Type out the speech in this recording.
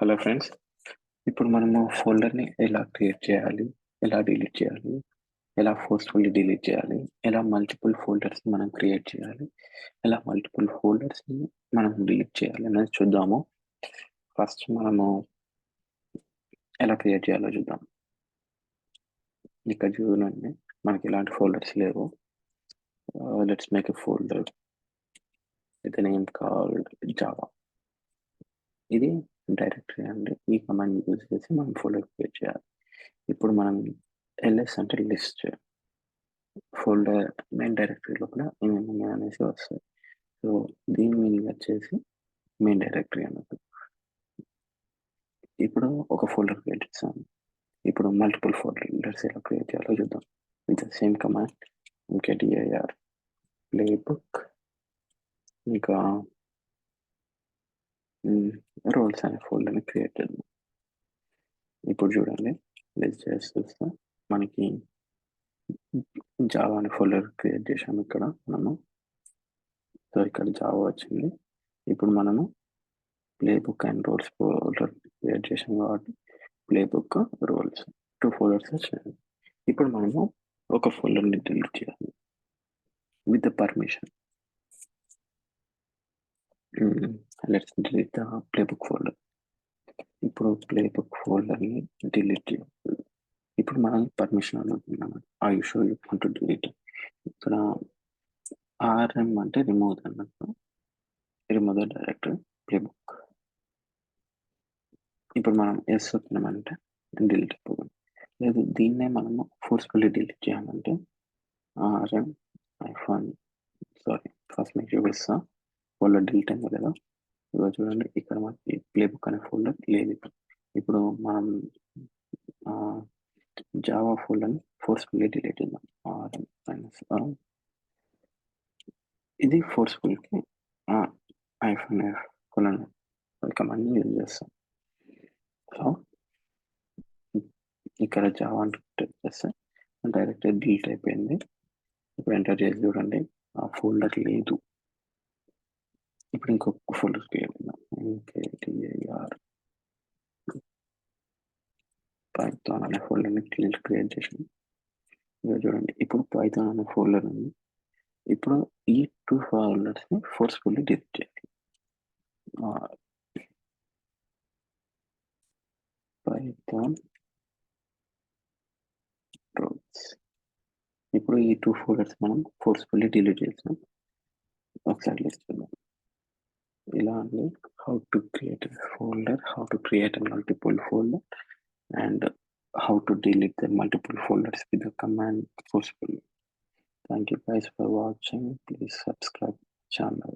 Hello friends ఇప్పుడు మనము ఫోల్డర్ని ఎలా క్రియేట్ చేయాలి ఎలా డిలీట్ చేయాలి ఎలా ఫోర్స్ఫుల్లీ డిలీట్ చేయాలి ఎలా మల్టిపుల్ ఫోల్డర్స్ మనం క్రియేట్ చేయాలి ఎలా మల్టిపుల్ ఫోల్డర్స్ని మనం డిలీట్ చేయాలి అనేది చూద్దాము. ఫస్ట్ మనము ఎలా క్రియేట్ చేయాలో చూద్దాం. ఇక్కడ చూడండి మనకి ఇలాంటి ఫోల్డర్స్ లేవు. Let's make a folder with name called Java ఇది డైరెక్టరీ అండి. ఈ కమాండ్ యూజ్ చేసి మనం ఫోల్డర్ క్రియేట్ చేయాలి. ఇప్పుడు మనం ఎల్ఎస్ అంటే లిస్ట్ ఫోల్డర్ మెయిన్ డైరెక్టరీ లోపల ఏమేమి అనేసి వస్తాయి. సో దీని మీనింగ్ వచ్చేసి మెయిన్ డైరెక్టరీ అన్నట్టు ఇప్పుడు ఒక ఫోల్డర్ క్రియేట్ చేస్తాను ఇప్పుడు మల్టిపుల్ ఫోల్డర్స్ ఎలా క్రియేట్ చేయాలో చూద్దాం. విత్ ద సేమ్ కమాండ్ ఇంకేటిఐఆర్ ప్లే బుక్ ఇంకా రోల్స్ అనే ఫోల్డర్ని క్రియేట్ చేద్దాం ఇప్పుడు చూడండి ప్లేస్ చేసి చూస్తే మనకి జావా అనే ఫోల్డర్ క్రియేట్ చేసాము ఇక్కడ మనము. సో ఇక్కడ జావా వచ్చింది. ఇప్పుడు మనము playbook and roles folder create చేసాం కాబట్టి play book roles two folders వచ్చినాయి ఇప్పుడు మనము ఒక ఫోల్డర్ని డిలీట్ చేయాలి. With permission let's delete the playbook folder ఇప్పుడు ప్లే బుక్ ఫోల్డర్ని డిలీట్ చేయాలి ఇప్పుడు మనం పర్మిషన్ అడుగుతున్నాం ఆ so you want to delete ఇక్కడ ఆర్ఎం అంటే రిమూవ్ అన్నట్టు. Remove the director playbook ఇప్పుడు మనం ఎస్ వచ్చినామంటే డిలీట్ అయిపోతుంది లేదు దీన్నే మనము ఫోర్స్ఫుల్లీ డిలీట్ చేయాలంటే ఆర్ఎం ఐఫోన్ సారీ ఫస్ట్ మీకు చూపిస్తా వాళ్ళు డిలీట్ అయింది కదా. ఇదిగో చూడండి. ఇక్కడ మనకి ప్లేబుక్ అనే ఫోల్డర్ లేదు ఇప్పుడు. ఇప్పుడు మనం జావా ఫోల్డర్ని ఫోర్స్ఫుల్లీ డిలీట్ చేద్దాం. ఆర్ఎం మైనస్ ఇది ఫోర్స్ఫుల్కి ఐఫోన్ ఎఫ్ కొలను కమాండ్ని యూజ్ చేస్తాం. సో ఇక్కడ జావా అంటే చేస్తే డైరెక్ట్ డిలీట్ అయిపోయింది. ఇప్పుడు ఎంటర్ చేసి చూడండి. ఆ ఫోల్డర్ లేదు. ఇప్పుడు ఇంకొక ఫుల్ క్రియేట్ చేద్దాం పైథాన్ అనే ఫోల్డర్ని క్రియేట్ చేసాను ఇక చూడండి ఇప్పుడు పైథాన్ అనే ఫోల్డర్ ఉంది ఇప్పుడు ఈ టూ ఫోల్డర్స్ని ఫోర్స్ఫుల్లీ డిలీట్ చేయాలి పైథాన్ రోల్స్ ఇప్పుడు ఈ టూ ఫోల్డర్స్ మనం ఫోర్స్ఫుల్లీ డిలీట్ చేస్తాం ఒకసారి లిస్ట్ చూద్దాం learning how to create a folder, how to create a multiple folder, and how to delete the multiple folders with the command possible. Thank you guys for watching. Please subscribe channel.